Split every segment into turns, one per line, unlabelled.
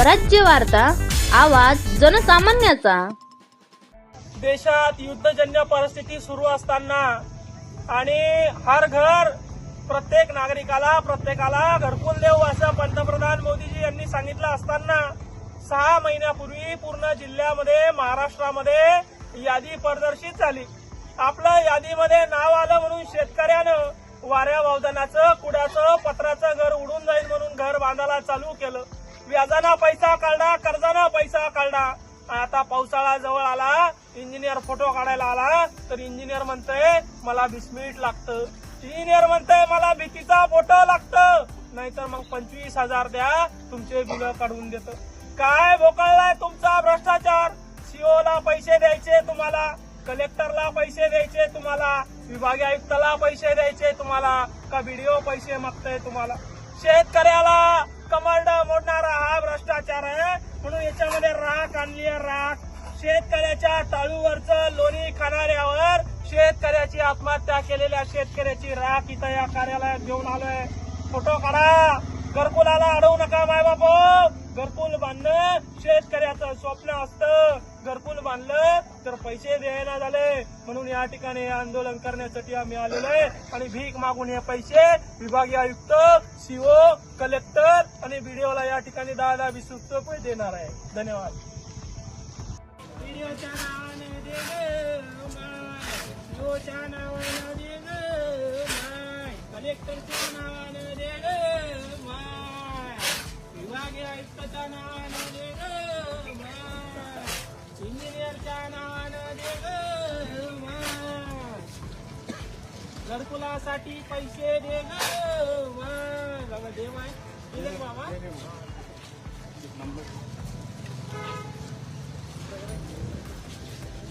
स्वराज्य वार्ता आवाज जनसामान्याचा.
देशात युद्धजन्य परिस्थिती सुरू असताना आणि हर घर प्रत्येक नागरिकाला प्रत्येकाला घरकुल देऊ असं पंतप्रधान मोदीजी यांनी सांगितलं असताना सहा महिन्यापूर्वी पूर्ण जिल्ह्यामध्ये महाराष्ट्रामध्ये यादी प्रदर्शित झाली. आपलं यादीमध्ये नाव आलं म्हणून शेतकऱ्यानं वाऱ्या वावदानाचं कुड्याचं पत्राचं घर उडून जाईल म्हणून घर बांधायला चालू केलं. व्याजाना पैसा काढला कर्जाना पैसा काढला आता पावसाळा जवळ आला इंजिनियर फोटो काढायला आला तर इंजिनियर म्हणतय मला वीस मिनिट लागतं. इंजिनियर म्हणतय मला भीतीचा फोटो लागतं. नाहीतर मग पंचवीस हजार द्या तुमचे बिल काढून देतं. काय भोकळलाय तुमचा भ्रष्टाचार? सीओ ला पैसे द्यायचे तुम्हाला कलेक्टरला पैसे द्यायचे तुम्हाला विभागीय आयुक्ताला पैसे द्यायचे तुम्हाला का व्हिडिओ पैसे मागताय तुम्हाला? शेतकऱ्याला कमांड मोडणारा हा भ्रष्टाचार आहे. म्हणून याच्यामध्ये राख आणली आहे राख. शेतकऱ्याच्या टाळूवरचं लोणी खाणाऱ्यावर शेतकऱ्याची आत्महत्या केलेल्या शेतकऱ्याची राख इथं या कार्यालयात घेऊन आलोय. फोटो काढा. घरकुलाला अडवू नका माय बाप घरकुल बांधणं शेतकऱ्याचं स्वप्न असतं. घरकुल बांधलं तर पैसे द्यायला झाले. म्हणून या ठिकाणी आंदोलन करण्यासाठी आम्ही आलेलो आहे. आणि भीक मागून हे पैसे विभागीय आयुक्त सीओ कलेक्टर आणि बीडीओला या ठिकाणी दहा दहा वीस रुपये देणार आहे. धन्यवाद. घरकुलासाठी पैसे दे गं. बाबा दे माय दिले बाबा.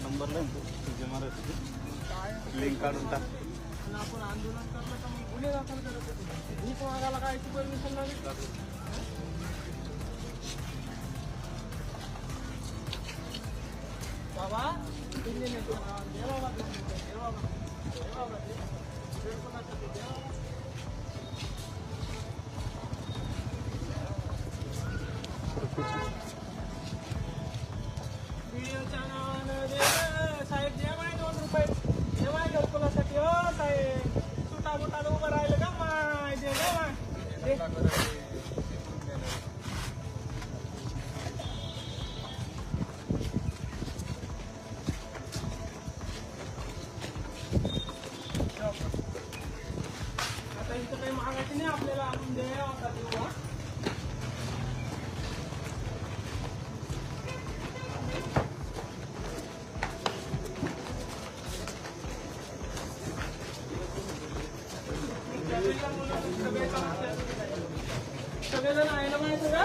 नंबर महाराज लिंक काढून टाक.
आपण आंदोलन करलं तर मग गुन्हे दाखल करत होते. भीक मागायला काय परमिशन लागेल बाबा. Thank you. सगळेजण आहे ना माहिती का?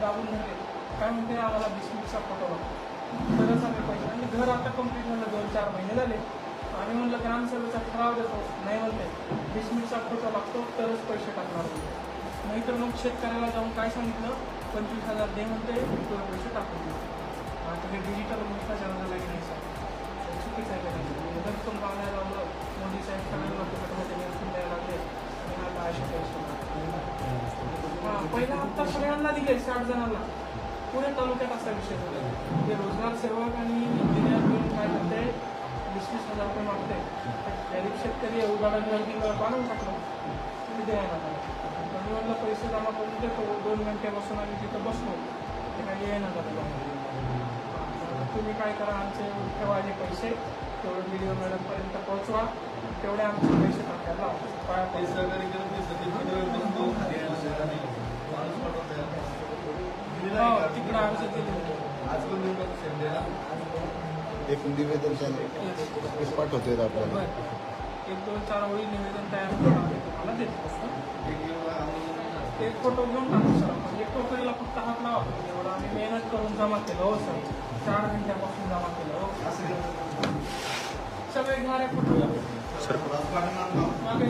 दाबून धरले काय म्हणते आम्हाला बिस्किटचा फोटो लागतो तरच आम्ही पैसे. आणि घर आता कंप्लीट झालं दोन चार महिने झाले. आम्ही म्हणलं ग्रामसभेचा ठराव देतो नाही म्हणते बिस्मिटचा फोटो लागतो तरच पैसे टाकणार म्हणते. नाहीतर मग शेतकऱ्याला जाऊन काय सांगितलं? पंचवीस हजार दे म्हणते तुला पैसे टाकून आता हे डिजिटल भ्रष्टाचार झाला की नाही सर चुकीचं आहे का नाही जर पण पाहायला लावलं. मोदी साहेब सगळे पहिला हप्ता सगळ्यांना दिले साठ जणांना. पुणे तालुक्यात असा विषय झाला. ते रोजगार सेवक आणि इंजिनियर म्हणून काय करते वीस वीस हजार रुपये मागते गरीब शेतकरी उदाहरण बांधून टाकलं. तुम्ही द्यायला आम्ही म्हणलं पैसे जमा करून देतो. दोन घंटे बसून आम्ही तिथं बसलो. ते काही येणार झालं तुम्ही काय करा आमचे ठेवायचे पैसे. तेवढे व्हिडिओ मॅडमपर्यंत पोहोचवा. तेवढे आमचे पैसे टाकायला
तिकडे
हो? तिकडं?
एक निवेदन पाठवते आपल्याला.
बरं. एक दोन चार ओळी निवेदन तयार करून तुम्हाला देतो.
एक
फोटो घेऊन टाकू सर आपण. एक टोकरीला फक्त हात लावा. एवढं आम्ही मेहनत करून जमा केलं हो सर. चार घंट्यापासून जमा केलं हो.
असं.
सगळे घेणारे फोटो.
ना?
मागे.